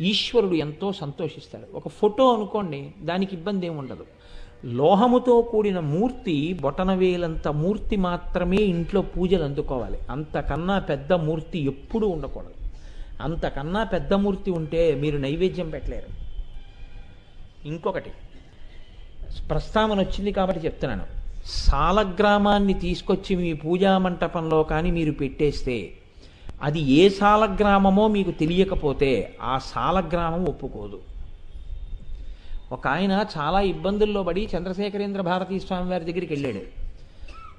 ఈశ్వరుడు ఎంతో సంతోషిస్తాడు. ఒక ఫోటో అనుకోండి దానికి ఇబ్బంది ఏమి ఉండదు. లోహముతో కూడిన మూర్తి బొటనవేలంత మూర్తి మాత్రమే ఇంట్లో పూజలు అందుకోవాలి. అంతకన్నా పెద్ద మూర్తి ఎప్పుడూ ఉండకూడదు. అంతకన్నా పెద్ద మూర్తి ఉంటే మీరు నైవేద్యం పెట్టలేరు. ఇంకొకటి ప్రస్తావన వచ్చింది కాబట్టి చెప్తున్నాను. సాలగ్రామాన్ని తీసుకొచ్చి మీ పూజా మంటపంలో కానీ మీరు పెట్టేస్తే అది ఏ సాలగ్రామమో మీకు తెలియకపోతే ఆ సాలగ్రామం ఒప్పుకోదు. ఒక ఆయన చాలా ఇబ్బందుల్లో పడి చంద్రశేఖరేంద్ర భారతీ స్వామి వారి దగ్గరికి వెళ్ళాడు.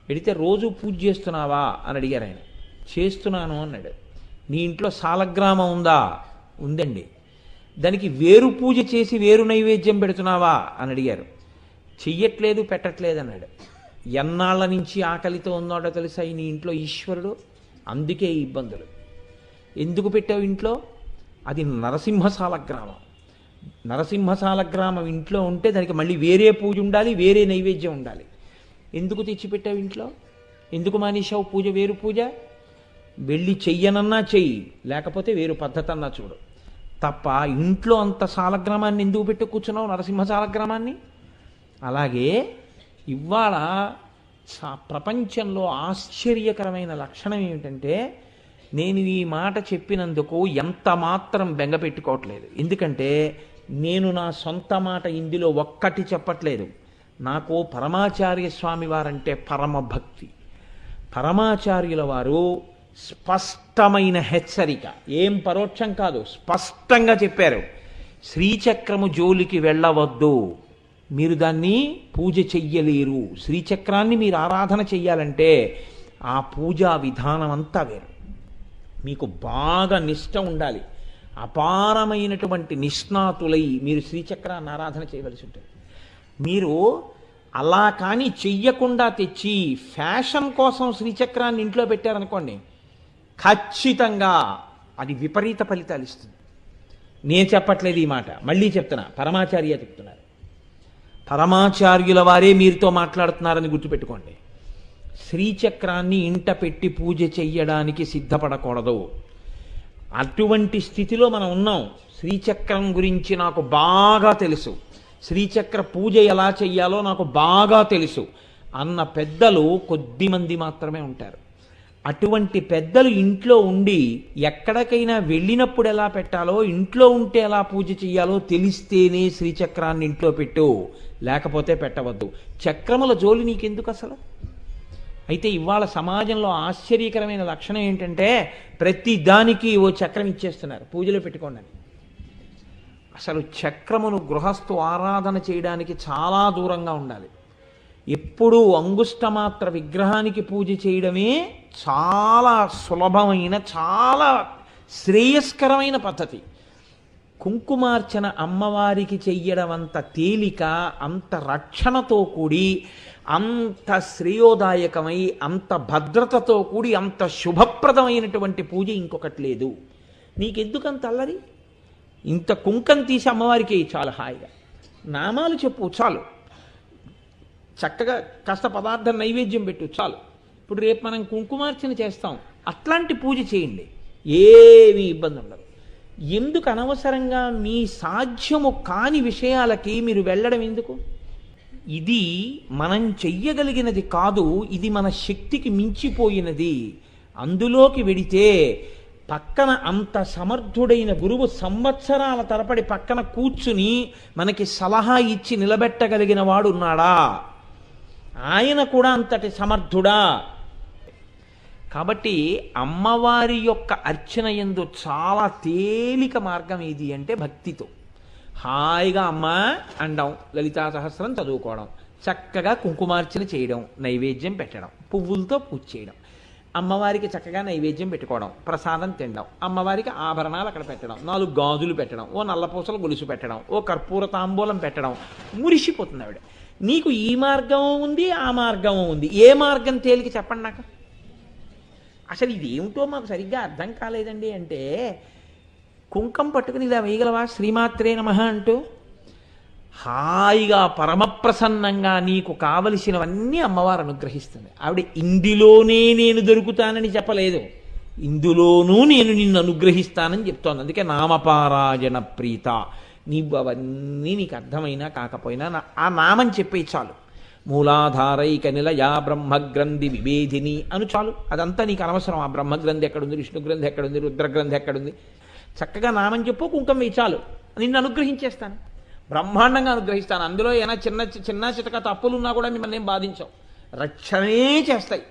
వెడితే రోజు పూజ చేస్తున్నావా అని అడిగారు ఆయన. చేస్తున్నాను అన్నాడు. నీ ఇంట్లో సాలగ్రామం ఉందా? ఉందండి. దానికి వేరు పూజ చేసి వేరు నైవేద్యం పెడుతున్నావా అని అడిగారు. చెయ్యట్లేదు పెట్టట్లేదు అన్నాడు. ఎన్నాళ్ళ నుంచి ఆకలితో ఉన్నాడో తెలుసా నీ ఇంట్లో ఈశ్వరుడు? అందుకే ఈ ఇబ్బందులు. ఎందుకు పెట్టావు ఇంట్లో? అది నరసింహశాల గ్రామం నరసింహశాల గ్రామం ఇంట్లో ఉంటే దానికి మళ్ళీ వేరే పూజ ఉండాలి వేరే నైవేద్యం ఉండాలి. ఎందుకు తెచ్చిపెట్టావు ఇంట్లో? ఎందుకు మానేశావు పూజ వేరు పూజ? వెళ్ళి చెయ్యనన్నా చెయ్యి లేకపోతే వేరు పద్ధతి అన్నా చూడు. తప్ప ఇంట్లో అంత సాలగ్రామాన్ని ఎందుకు పెట్టి కూర్చున్నావు నరసింహ సాలగ్రామాన్ని అలాగే ఇవాళ ప్రపంచంలో ఆశ్చర్యకరమైన లక్షణం ఏమిటంటే నేను ఈ మాట చెప్పినందుకు ఎంత మాత్రం బెంగ పెట్టుకోవట్లేదు. ఎందుకంటే నేను నా సొంత మాట ఇందులో ఒక్కటి చెప్పట్లేదు. నాకు పరమాచార్య స్వామి వారంటే పరమ భక్తి పరమాచార్యుల వారు స్పష్టమైన హెచ్చరిక. ఏం పరోక్షం కాదు స్పష్టంగా చెప్పారు. శ్రీచక్రము జోలికి వెళ్ళవద్దు. మీరు దాన్ని పూజ చెయ్యలేరు. శ్రీచక్రాన్ని మీరు ఆరాధన చెయ్యాలంటే ఆ పూజా విధానం అంతా వేరు. మీకు బాగా నిష్ట ఉండాలి. అపారమైనటువంటి నిష్ణాతులై మీరు శ్రీచక్రాన్ని ఆరాధన చేయవలసి ఉంటుంది. మీరు అలా కానీ చెయ్యకుండా తెచ్చి ఫ్యాషన్ కోసం శ్రీచక్రాన్ని ఇంట్లో పెట్టారనుకోండి ఖచ్చితంగా అది విపరీత ఫలితాలు ఇస్తుంది. నేను చెప్పట్లేదు ఈ మాట మళ్ళీ చెప్తున్నా పరమాచార్య చెప్తున్నారు. పరమాచార్యుల వారే మీరుతో మాట్లాడుతున్నారని గుర్తుపెట్టుకోండి. శ్రీచక్రాన్ని ఇంట పెట్టి పూజ చెయ్యడానికి సిద్ధపడకూడదు. అటువంటి స్థితిలో మనం ఉన్నాం. శ్రీచక్రం గురించి నాకు బాగా తెలుసు. శ్రీచక్ర పూజ ఎలా చెయ్యాలో నాకు బాగా తెలుసు. అన్న పెద్దలు కొద్ది మంది మాత్రమే ఉంటారు. అటువంటి పెద్దలు ఇంట్లో ఉండి ఎక్కడికైనా వెళ్ళినప్పుడు ఎలా పెట్టాలో ఇంట్లో ఉంటే ఎలా పూజ చెయ్యాలో తెలిస్తేనే శ్రీచక్రాన్ని ఇంట్లో పెట్టు లేకపోతే పెట్టవద్దు. చక్రముల జోలి నీకెందుకు అసలు? అయితే ఇవాళ సమాజంలో ఆశ్చర్యకరమైన లక్షణం ఏంటంటే ప్రతి దానికి ఓ చక్రం ఇచ్చేస్తున్నారు. పూజలో పెట్టుకోండి అసలు చక్రమును గృహస్థు ఆరాధన చేయడానికి చాలా దూరంగా ఉండాలి. ఎప్పుడూ అంగుష్టమాత్ర విగ్రహానికి పూజ చేయడమే చాలా సులభమైన చాలా శ్రేయస్కరమైన పద్ధతి. కుంకుమార్చన అమ్మవారికి చెయ్యడం అంత తేలిక అంత రక్షణతో కూడి అంత శ్రేయోదాయకమై అంత భద్రతతో కూడి అంత శుభప్రదమైనటువంటి పూజ ఇంకొకటి లేదు. నీకెందుకంత అల్లరి? ఇంత కుంకం తీసి అమ్మవారికి చాలా హాయిగా. నామాలు చెప్పు చాలు. చక్కగా కష్ట పదార్థం నైవేద్యం పెట్టు చాలు. ఇప్పుడు రేపు మనం కుంకుమార్చన చేస్తాం. అట్లాంటి పూజ చేయండి. ఏమీ ఇబ్బంది ఉండదు ఎందుకు అనవసరంగా మీ సాధ్యము కాని విషయాలకి మీరు వెళ్ళడం ఎందుకు? ఇది మనం చెయ్యగలిగినది కాదు ఇది మన శక్తికి మించిపోయినది. అందులోకి వెడితే పక్కన అంత సమర్థుడైన గురువు సంవత్సరాల తరపడి పక్కన కూర్చుని మనకి సలహా ఇచ్చి నిలబెట్టగలిగిన వాడున్నాడా ఆయన కూడా అంతటి సమర్థుడా? కాబట్టి అమ్మవారి యొక్క అర్చన ఎందు చాలా తేలిక మార్గం ఏది అంటే భక్తితో. హాయిగా అమ్మ అండం లలితా సహస్రం చదువుకోవడం చక్కగా కుంకుమార్చన చేయడం నైవేద్యం పెట్టడం పువ్వులతో పూజ చేయడం అమ్మవారికి చక్కగా నైవేద్యం పెట్టుకోవడం ప్రసాదం తినడం అమ్మవారికి ఆభరణాలు అక్కడ పెట్టడం నాలుగు గాజులు పెట్టడం ఓ నల్లపూసలు గొలుసు పెట్టడం ఓ కర్పూర తాంబూలం పెట్టడం మురిసిపోతుంది ఆవిడ. నీకు ఈ మార్గం ఉంది ఆ మార్గం ఉంది. ఏ మార్గం తేలిక చెప్పండి నాకు? అసలు ఇదేమిటో మాకు సరిగ్గా అర్థం కాలేదండి అంటే కుంకం పట్టుకుని ఇలా వేయగలవా? శ్రీమాత్రే నమ అంటూ హాయిగా పరమప్రసన్నంగా నీకు కావలసినవన్నీ అమ్మవారు అనుగ్రహిస్తుంది. ఆవిడ ఇందులోనే నేను దొరుకుతానని చెప్పలేదు. ఇందులోనూ నేను నిన్ను అనుగ్రహిస్తానని చెప్తోంది. అందుకే నామపారాయణ ప్రీత. నీవు అవన్నీ నీకు అర్థమైనా కాకపోయినా నా- ఆ నామం చెప్పే చాలు. మూలాధారైక నిలయా బ్రహ్మగ్రంథి వివేధిని అను చాలు. అదంతా నీకు అనవసరం. ఆ బ్రహ్మగ్రంథి ఎక్కడుంది? విష్ణుగ్రంథి ఎక్కడుంది? రుద్రగ్రంథి ఎక్కడుంది? చక్కగా నామం చెప్పు కుంకం వేయి చాలు. నిన్ను అనుగ్రహించేస్తాను. బ్రహ్మాండంగా అనుగ్రహిస్తాను. అందులో ఏమైనా చిన్న చిన్న చితక తప్పులున్నా కూడా మిమ్మల్ని ఏం బాధించవు రక్షణే చేస్తాయి.